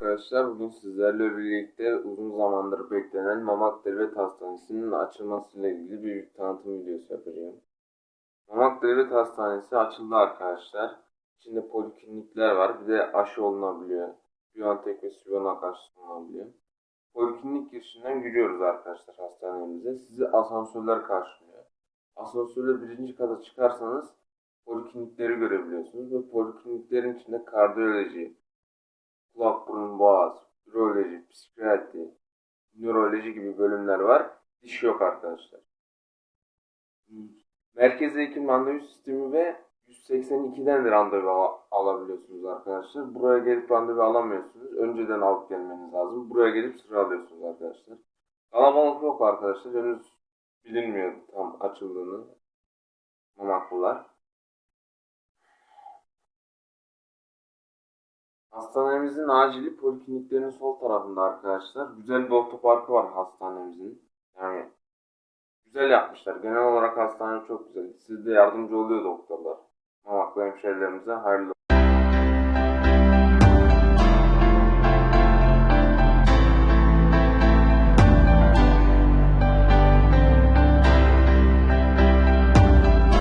Arkadaşlar bugün sizlerle birlikte uzun zamandır beklenen Mamak Devlet Hastanesi'nin açılmasıyla ilgili bir tanıtım videosu yapacağım. Mamak Devlet Hastanesi açıldı arkadaşlar. İçinde poliklinikler var. Bir de aşı olunabiliyor. Biontech ve Sivonak aşısı olunabiliyor. Poliklinik girişinden giriyoruz arkadaşlar hastanemize. Sizi asansörler karşılıyor. Asansörle birinci kata çıkarsanız poliklinikleri görebiliyorsunuz. Ve polikliniklerin içinde kardiyoloji, kulak burun boğaz, üroloji, psikiyatri, nöroloji gibi bölümler var. Diş yok arkadaşlar. Merkez hekim randevu sistemi ve 182'den de randevu al- alabiliyorsunuz arkadaşlar. Buraya gelip randevu alamıyorsunuz. Önceden alıp gelmeniz lazım. Buraya gelip sıra alıyorsunuz arkadaşlar. Kalabalık yok arkadaşlar. Henüz bilinmiyor tam açıldığını. Mamaklılar. Hastanemizin acili polikliniklerin sol tarafında arkadaşlar. Güzel bir otoparkı var hastanemizin. Yani güzel yapmışlar. Genel olarak hastane çok güzel. Size de yardımcı oluyor doktorlar. Mamaklı hemşehrilerimize hayırlı